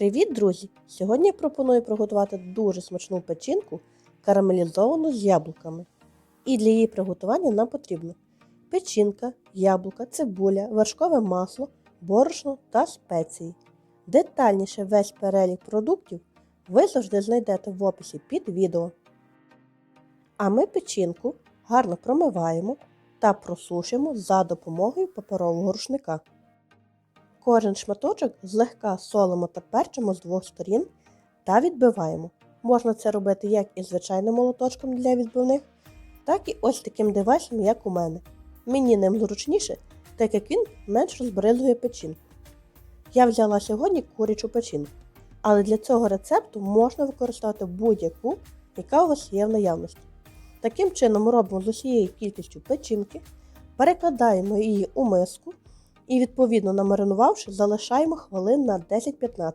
Привіт, друзі! Сьогодні я пропоную приготувати дуже смачну печінку карамелізовану з яблуками. І для її приготування нам потрібно печінка, яблука, цибуля, вершкове масло, борошно та спеції. Детальніше весь перелік продуктів ви завжди знайдете в описі під відео. А ми печінку гарно промиваємо та просушуємо за допомогою паперового рушника. Кожен шматочок злегка солимо та перчимо з двох сторін та відбиваємо. Можна це робити як із звичайним молоточком для відбивних, так і ось таким девайсом, як у мене. Мені ним зручніше, так як він менш розбризує печінку. Я взяла сьогодні курячу печінку, але для цього рецепту можна використати будь-яку, яка у вас є в наявності. Таким чином робимо з усією кількістю печінки, перекладаємо її у миску і, відповідно намаринувавши, залишаємо хвилин на 10-15,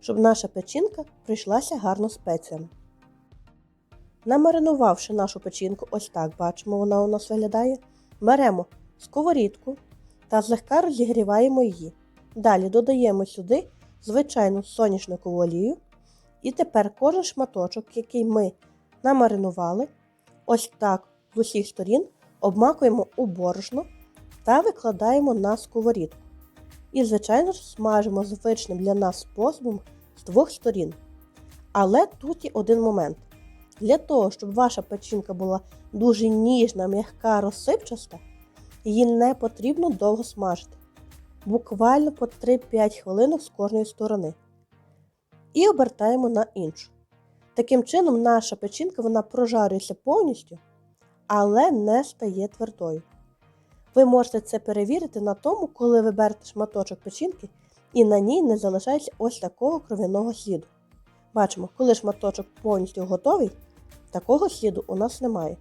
щоб наша печінка прийшлася гарно спеціями. Намаринувавши нашу печінку, ось так бачимо, вона у нас виглядає, беремо сковорідку та злегка розігріваємо її. Далі додаємо сюди звичайну соняшникову олію. І тепер кожен шматочок, який ми намаринували, ось так з усіх сторін обмакуємо у борошно та викладаємо на сковорідку. І, звичайно ж, смажимо звичним для нас способом з двох сторін. Але тут є один момент. Для того, щоб ваша печінка була дуже ніжна, м'яка, розсипчаста, її не потрібно довго смажити. Буквально по 3-5 хвилин з кожної сторони. І обертаємо на іншу. Таким чином, наша печінка вона прожарюється повністю, але не стає твердою. Ви можете це перевірити на тому, коли ви берете шматочок печінки і на ній не залишається ось такого кров'яного сліду. Бачимо, коли шматочок повністю готовий, такого сліду у нас немає.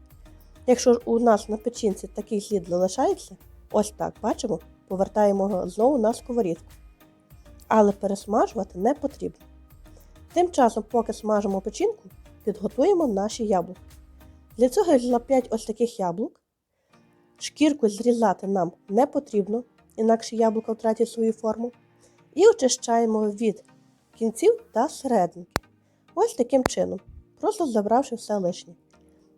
Якщо ж у нас на печінці такий слід залишається, ось так бачимо, повертаємо його знову на сковорідку. Але пересмажувати не потрібно. Тим часом, поки смажимо печінку, підготуємо наші яблука. Для цього я взяла 5 ось таких яблук. Шкірку зрізати нам не потрібно, інакше яблуко втратить свою форму. І очищаємо від кінців та серединки. Ось таким чином, просто забравши все лишнє.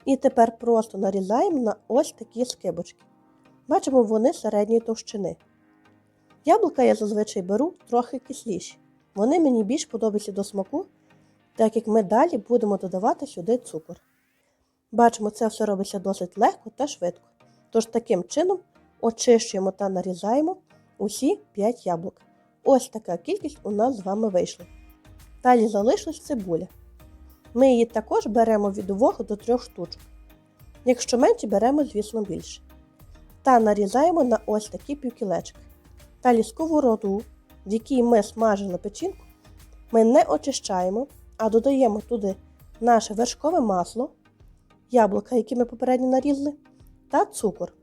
І тепер просто нарізаємо на ось такі скибочки. Бачимо, вони середньої товщини. Яблука я зазвичай беру трохи кисліші. Вони мені більш подобаються до смаку, так як ми далі будемо додавати сюди цукор. Бачимо, це все робиться досить легко та швидко. Тож таким чином очищуємо та нарізаємо усі 5 яблук. Ось така кількість у нас з вами вийшла. Далі залишилась цибуля. Ми її також беремо від 2 до 3 штучок. Якщо менше, беремо, звісно, більше. Та нарізаємо на ось такі півкілечки. Далі сковороду, в якій ми смажили печінку, ми не очищаємо, а додаємо туди наше вершкове масло, яблука, які ми попередньо нарізали, та цукор.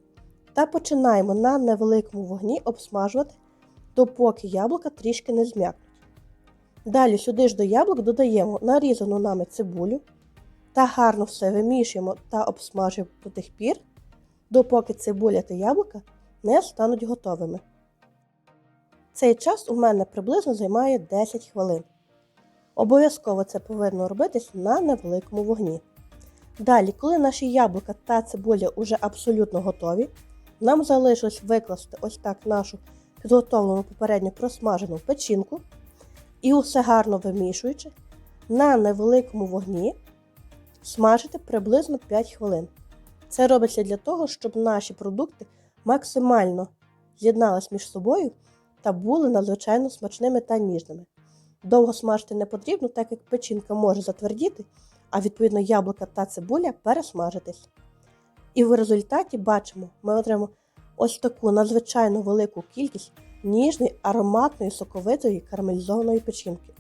Та починаємо на невеликому вогні обсмажувати, допоки яблука трішки не зм'якнуть. Далі сюди ж до яблук додаємо нарізану нами цибулю та гарно все вимішуємо та обсмажуємо до тих пір, допоки цибуля та яблука не стануть готовими. Цей час у мене приблизно займає 10 хвилин. Обов'язково це повинно робитись на невеликому вогні. Далі, коли наші яблука та цибуля вже абсолютно готові, нам залишилось викласти ось так нашу підготовлену попередньо просмажену печінку і усе гарно вимішуючи, на невеликому вогні смажити приблизно 5 хвилин. Це робиться для того, щоб наші продукти максимально з'єднались між собою та були надзвичайно смачними та ніжними. Довго смажити не потрібно, так як печінка може затвердіти, а відповідно яблука та цибуля пересмажитись. І в результаті бачимо, ми отримаємо ось таку надзвичайно велику кількість ніжної, ароматної, соковитої карамелізованої печінки.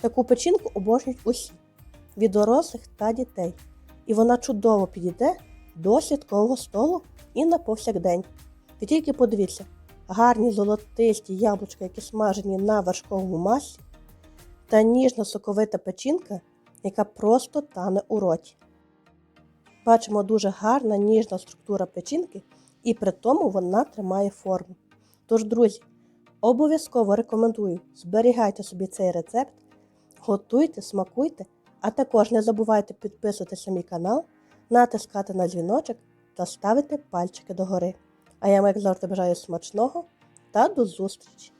Таку печінку обожнюють усі від дорослих та дітей. І вона чудово підійде до святкового столу і на повсякдень. Ви тільки подивіться, гарні золотисті яблучка, які смажені на вершковому маслі, та ніжна соковита печінка, яка просто тане у роті. Бачимо дуже гарна ніжна структура печінки, і при тому вона тримає форму. Тож, друзі, Обов'язково рекомендую, зберігайте собі цей рецепт, готуйте, смакуйте, а також не забувайте підписуватися на мій канал, натискати на дзвіночок та ставити пальчики догори. А я, як завжди, бажаю смачного та до зустрічі!